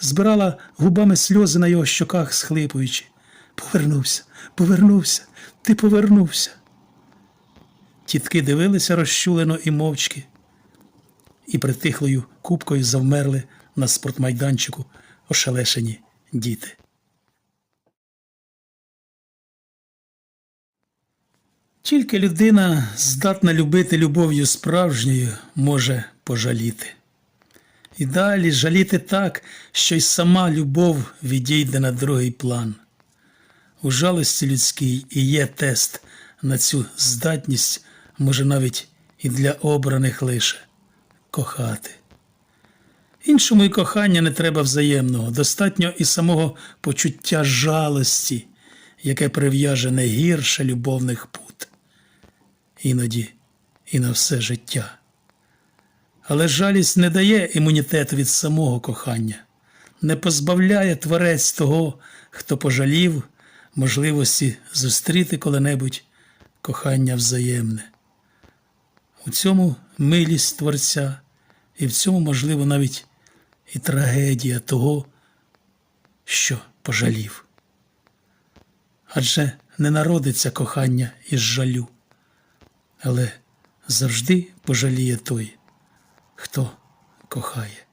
збирала губами сльози на його щоках, схлипуючи. Повернувся, повернувся, ти повернувся. Тітки дивилися розчулено і мовчки, і притихлою купкою завмерли на спортмайданчику ошелешені діти. Тільки людина, здатна любити любов'ю справжньою, може пожаліти. І далі жаліти так, що й сама любов відійде на другий план. У жалості людській і є тест на цю здатність, може навіть і для обраних лише кохати. Іншому і кохання не треба взаємного, достатньо і самого почуття жалості, яке прив'яже не гірше любовних пут, іноді і на все життя. Але жалість не дає імунітету від самого кохання, не позбавляє творець того, хто пожалів можливості зустріти коли-небудь кохання взаємне. У цьому милість Творця, і в цьому, можливо, навіть і трагедія того, що пожалів. Адже не народиться кохання із жалю, але завжди пожаліє той, хто кохає.